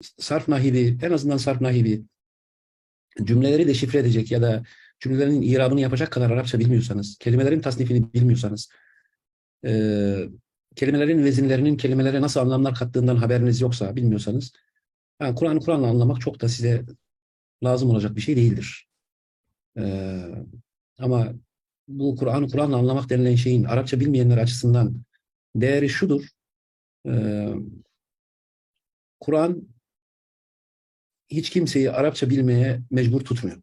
sarf nahibi, en azından sarf nahibi cümleleri deşifre edecek ya da cümlelerin irabını yapacak kadar Arapça bilmiyorsanız, kelimelerin tasnifini bilmiyorsanız, e, kelimelerin vezinlerinin kelimelere nasıl anlamlar kattığından haberiniz yoksa, bilmiyorsanız, yani Kur'an'ı Kur'an'la anlamak çok da size lazım olacak bir şey değildir. E, ama bu Kur'an'ı Kur'an'la anlamak denilen şeyin Arapça bilmeyenler açısından değeri şudur. E, Kur'an hiç kimseyi Arapça bilmeye mecbur tutmuyor.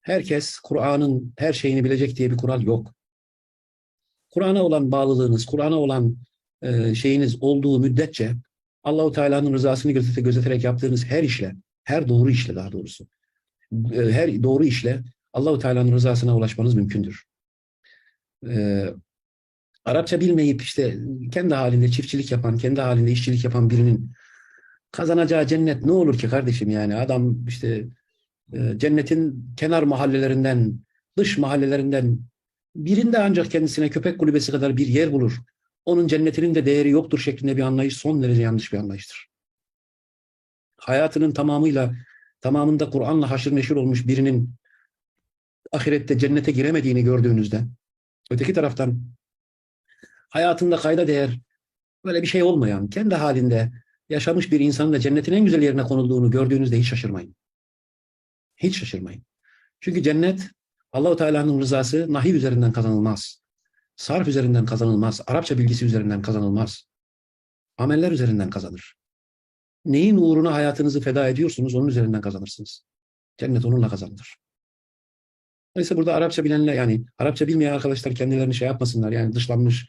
Herkes Kur'an'ın her şeyini bilecek diye bir kural yok. Kur'an'a olan bağlılığınız, Kur'an'a olan e, şeyiniz olduğu müddetçe Allahu Teala'nın rızasını gözete, gözeterek yaptığınız her işle, her doğru işle daha doğrusu, e, her doğru işle Allahu Teala'nın rızasına ulaşmanız mümkündür. E, Arapça bilmeyip işte kendi halinde çiftçilik yapan, kendi halinde işçilik yapan birinin kazanacağı cennet ne olur ki kardeşim yani adam işte e, cennetin kenar mahallelerinden, dış mahallelerinden birinde ancak kendisine köpek kulübesi kadar bir yer bulur. Onun cennetinin de değeri yoktur şeklinde bir anlayış son derece yanlış bir anlayıştır. Hayatının tamamıyla, tamamında Kur'an'la haşır neşir olmuş birinin ahirette cennete giremediğini gördüğünüzde, öteki taraftan hayatında kayda değer böyle bir şey olmayan, kendi halinde yaşamış bir insanın da cennetin en güzel yerine konulduğunu gördüğünüzde hiç şaşırmayın. Hiç şaşırmayın. Çünkü cennet Allahu Teala'nın rızası nahiv üzerinden kazanılmaz. Sarf üzerinden kazanılmaz. Arapça bilgisi üzerinden kazanılmaz. Ameller üzerinden kazanır. Neyin uğruna hayatınızı feda ediyorsunuz onun üzerinden kazanırsınız. Cennet onunla kazanılır. Dolayısıyla burada Arapça bilenler yani Arapça bilmeyen arkadaşlar kendilerini şey yapmasınlar yani dışlanmış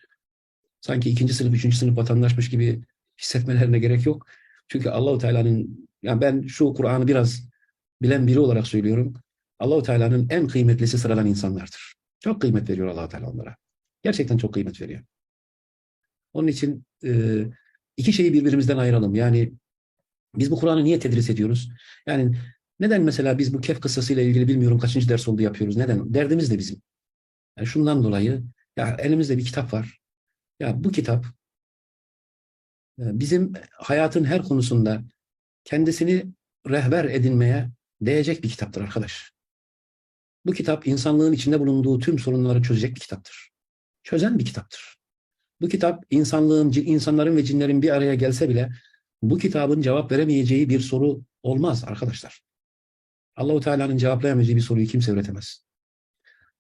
sanki ikinci sınıf, üçüncü sınıf vatandaşmış gibi hissetmelerine gerek yok. Çünkü Allahu Teala'nın yani ben şu Kur'an'ı biraz bilen biri olarak söylüyorum. Allahu Teala'nın en kıymetlisi sıradan insanlardır. Çok kıymet veriyor Allahu Teala onlara. Gerçekten çok kıymet veriyor. Onun için e, iki şeyi birbirimizden ayıralım. Yani biz bu Kur'an'ı niye tedris ediyoruz? Yani neden mesela biz bu kef kıssasıyla ilgili bilmiyorum kaçıncı ders oldu yapıyoruz. Neden? Derdimiz de bizim. Yani şundan dolayı ya elimizde bir kitap var. Ya bu kitap bizim hayatın her konusunda kendisini rehber edinmeye değecek bir kitaptır arkadaş. Bu kitap insanlığın içinde bulunduğu tüm sorunları çözecek bir kitaptır. Çözen bir kitaptır. Bu kitap insanlığın, insanların ve cinlerin bir araya gelse bile bu kitabın cevap veremeyeceği bir soru olmaz arkadaşlar. Allahu Teala'nın cevaplayamayacağı bir soruyu kimse üretemez.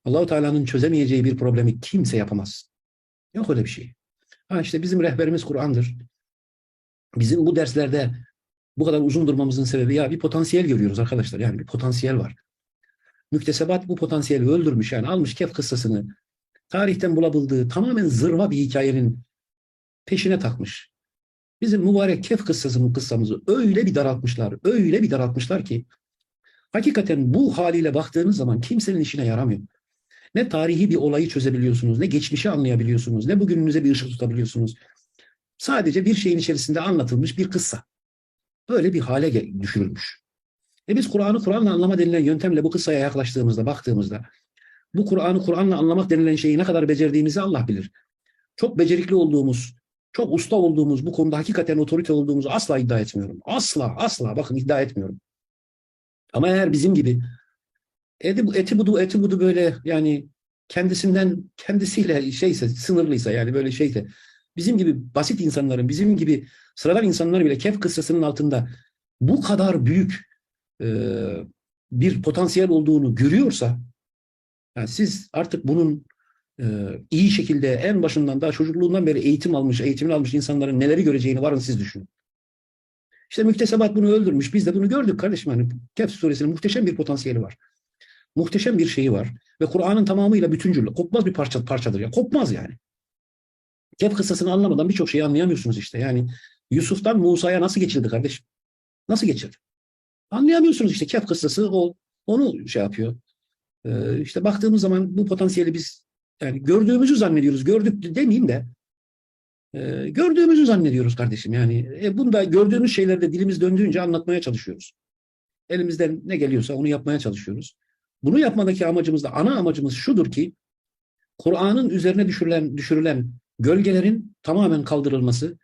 Allahu Teala'nın çözemeyeceği bir problemi kimse yapamaz. Yok öyle bir şey. Ha işte bizim rehberimiz Kur'an'dır. Bizim bu derslerde bu kadar uzun durmamızın sebebi ya bir potansiyel görüyoruz arkadaşlar. Yani bir potansiyel var. Müktesebat bu potansiyeli öldürmüş yani almış Kehf kıssasını tarihten bulabildiği tamamen zırva bir hikayenin peşine takmış. Bizim mübarek Kehf kıssasının kıssamızı öyle bir daraltmışlar, öyle bir daraltmışlar ki hakikaten bu haliyle baktığınız zaman kimsenin işine yaramıyor. Ne tarihi bir olayı çözebiliyorsunuz, ne geçmişi anlayabiliyorsunuz, ne bugününüze bir ışık tutabiliyorsunuz. Sadece bir şeyin içerisinde anlatılmış bir kıssa. Böyle bir hale düşürülmüş. E biz Kur'an'ı Kur'an'la anlama denilen yöntemle bu kıssaya yaklaştığımızda, baktığımızda bu Kur'an'ı Kur'an'la anlamak denilen şeyi ne kadar becerdiğimizi Allah bilir. Çok becerikli olduğumuz, çok usta olduğumuz, bu konuda hakikaten otorite olduğumuzu asla iddia etmiyorum. Asla, asla bakın iddia etmiyorum. Ama eğer bizim gibi eti, eti budu, eti budu böyle yani kendisinden, kendisiyle şeyse, sınırlıysa yani böyle şeyse, bizim gibi basit insanların, bizim gibi sıradan insanlar bile Kehf kıssasının altında bu kadar büyük e, bir potansiyel olduğunu görüyorsa, yani siz artık bunun e, iyi şekilde en başından daha çocukluğundan beri eğitim almış, eğitimini almış insanların neleri göreceğini varın siz düşünün. İşte müktesebat bunu öldürmüş. Biz de bunu gördük kardeşim. Yani Kehf suresinin muhteşem bir potansiyeli var. Muhteşem bir şeyi var. Ve Kur'an'ın tamamıyla bütüncül. Kopmaz bir parça, parçadır ya. Kopmaz yani. Kehf kıssasını anlamadan birçok şeyi anlayamıyorsunuz işte. Yani Yusuf'tan Musa'ya nasıl geçildi kardeşim? Nasıl geçildi? Anlayamıyorsunuz işte. Kehf kıssası o, onu şey yapıyor. Ee, işte baktığımız zaman bu potansiyeli biz yani gördüğümüzü zannediyoruz. Gördük demeyeyim de e, gördüğümüzü zannediyoruz kardeşim. Yani e, bunda gördüğümüz şeylerde dilimiz döndüğünce anlatmaya çalışıyoruz. Elimizden ne geliyorsa onu yapmaya çalışıyoruz. Bunu yapmadaki amacımız da ana amacımız şudur ki Kur'an'ın üzerine düşürülen, düşürülen gölgelerin tamamen kaldırılması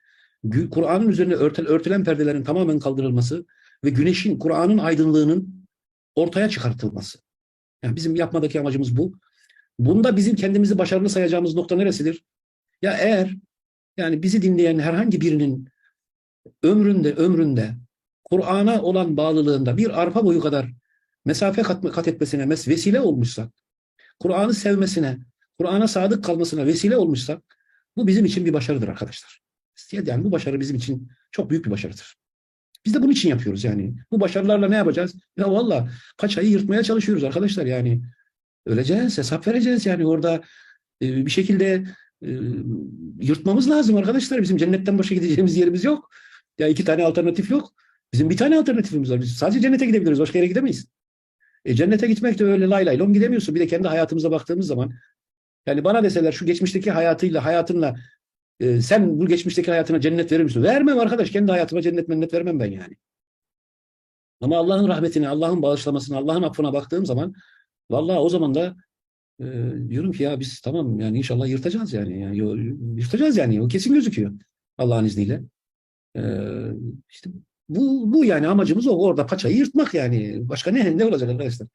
Kur'an'ın üzerine örtel, örtülen perdelerin tamamen kaldırılması ve güneşin, Kur'an'ın aydınlığının ortaya çıkartılması. Yani bizim yapmadaki amacımız bu. Bunda bizim kendimizi başarılı sayacağımız nokta neresidir? Ya eğer yani bizi dinleyen herhangi birinin ömründe ömründe Kur'an'a olan bağlılığında bir arpa boyu kadar mesafe kat, kat etmesine mes- vesile olmuşsak, Kur'an'ı sevmesine, Kur'an'a sadık kalmasına vesile olmuşsak bu bizim için bir başarıdır arkadaşlar. Yani bu başarı bizim için çok büyük bir başarıdır. Biz de bunun için yapıyoruz yani. Bu başarılarla ne yapacağız? Ya valla paçayı yırtmaya çalışıyoruz arkadaşlar yani. Öleceğiz, hesap vereceğiz yani orada e, bir şekilde e, yırtmamız lazım arkadaşlar. Bizim cennetten başka gideceğimiz yerimiz yok. Ya iki tane alternatif yok. Bizim bir tane alternatifimiz var. Biz sadece cennete gidebiliriz. Başka yere gidemeyiz. E, cennete gitmek de öyle lay lay lom gidemiyorsun. Bir de kendi hayatımıza baktığımız zaman yani bana deseler şu geçmişteki hayatıyla hayatınla e, sen bu geçmişteki hayatına cennet verir misin? Vermem arkadaş. Kendi hayatıma cennet mennet vermem ben yani. Ama Allah'ın rahmetine, Allah'ın bağışlamasına, Allah'ın affına baktığım zaman vallahi o zaman da e, diyorum ki ya biz tamam yani inşallah yırtacağız yani. yani yırtacağız yani. O kesin gözüküyor. Allah'ın izniyle. E, işte bu, bu yani amacımız o. Orada paçayı yırtmak yani. Başka ne, ne olacak arkadaşlar?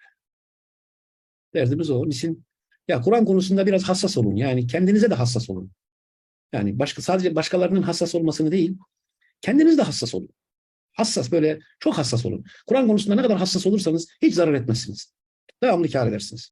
Derdimiz o. Onun için ya Kur'an konusunda biraz hassas olun. Yani kendinize de hassas olun. Yani başka sadece başkalarının hassas olmasını değil, kendiniz de hassas olun. Hassas böyle çok hassas olun. Kur'an konusunda ne kadar hassas olursanız hiç zarar etmezsiniz. Devamlı kâr edersiniz.